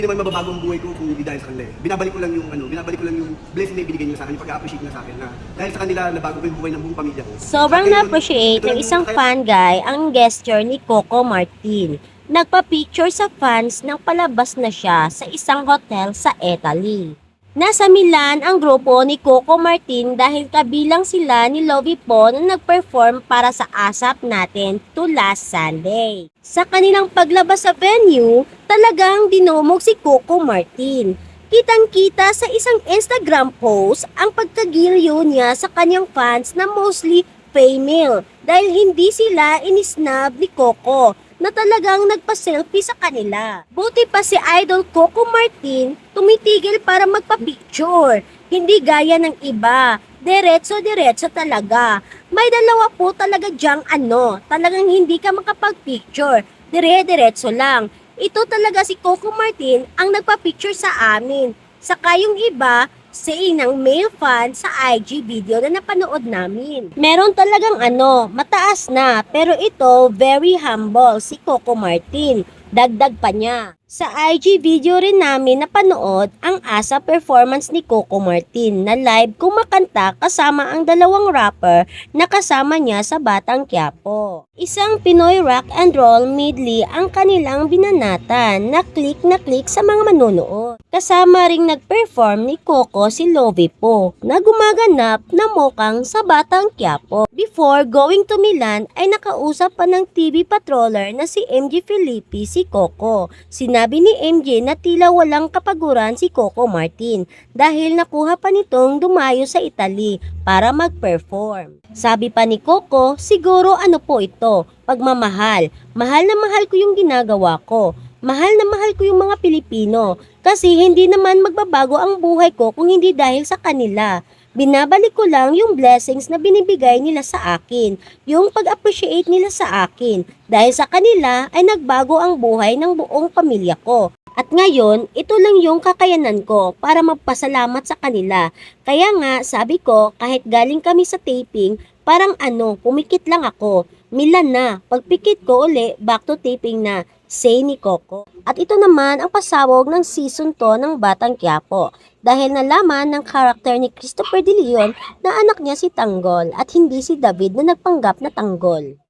naman mababago ang buhay ko kung hindi dahil sa kanila. eh. Binabalik ko lang yung ano, binabalik ko lang yung blessing na ibinigay nila sa akin, yung pag-appreciate nila sa akin na dahil sa kanila nabago ko yung buhay ng buong pamilya ko. Sobrang na-appreciate ng isang kaya- fan guy ang gesture ni Coco Martin. Nagpa-picture sa fans nang palabas na siya sa isang hotel sa Italy. Nasa Milan ang grupo ni Coco Martin dahil kabilang sila ni Lovie Po na nag-perform para sa ASAP natin to last Sunday. Sa kanilang paglabas sa venue, talagang dinomog si Coco Martin. Kitang-kita sa isang Instagram post ang pagkagilyo niya sa kanyang fans na mostly female dahil hindi sila inisnab ni Coco na talagang nagpa-selfie sa kanila. Buti pa si Idol Coco Martin tumitigil para magpa-picture. Hindi gaya ng iba. Diretso-diretso talaga. May dalawa po talaga diyang ano, talagang hindi ka makapag-picture. Dire-diretso lang. Ito talaga si Coco Martin ang nagpa-picture sa amin. Saka yung iba, say ng male fan sa IG video na napanood namin. Meron talagang ano, mataas na, pero ito very humble si Coco Martin. Dagdag pa niya. Sa IG video rin namin napanood ang asa performance ni Coco Martin na live kumakanta kasama ang dalawang rapper na kasama niya sa Batang Quiapo. Isang Pinoy rock and roll medley ang kanilang binanatan na click na click sa mga manonood. Kasama ring nag-perform ni Coco si Lovie Po na gumaganap na mukhang sa Batang Quiapo. Before going to Milan ay nakausap pa ng TV patroller na si MJ Felipe si Coco. Sinabi ni MJ na tila walang kapaguran si Coco Martin dahil nakuha pa nitong dumayo sa Italy para mag-perform. Sabi pa ni Coco, siguro ano po ito, pagmamahal. Mahal na mahal ko yung ginagawa ko. Mahal na mahal ko yung mga Pilipino kasi hindi naman magbabago ang buhay ko kung hindi dahil sa kanila. Binabalik ko lang yung blessings na binibigay nila sa akin, yung pag-appreciate nila sa akin. Dahil sa kanila ay nagbago ang buhay ng buong pamilya ko. At ngayon, ito lang yung kakayanan ko para magpasalamat sa kanila. Kaya nga, sabi ko, kahit galing kami sa taping, parang ano, pumikit lang ako. Milan na, pagpikit ko uli, back to taping na, say ni Coco. At ito naman ang pasawog ng season 2 ng Batang Quiapo dahil nalaman ng karakter ni Christopher De Leon na anak niya si Tanggol at hindi si David na nagpanggap na Tanggol.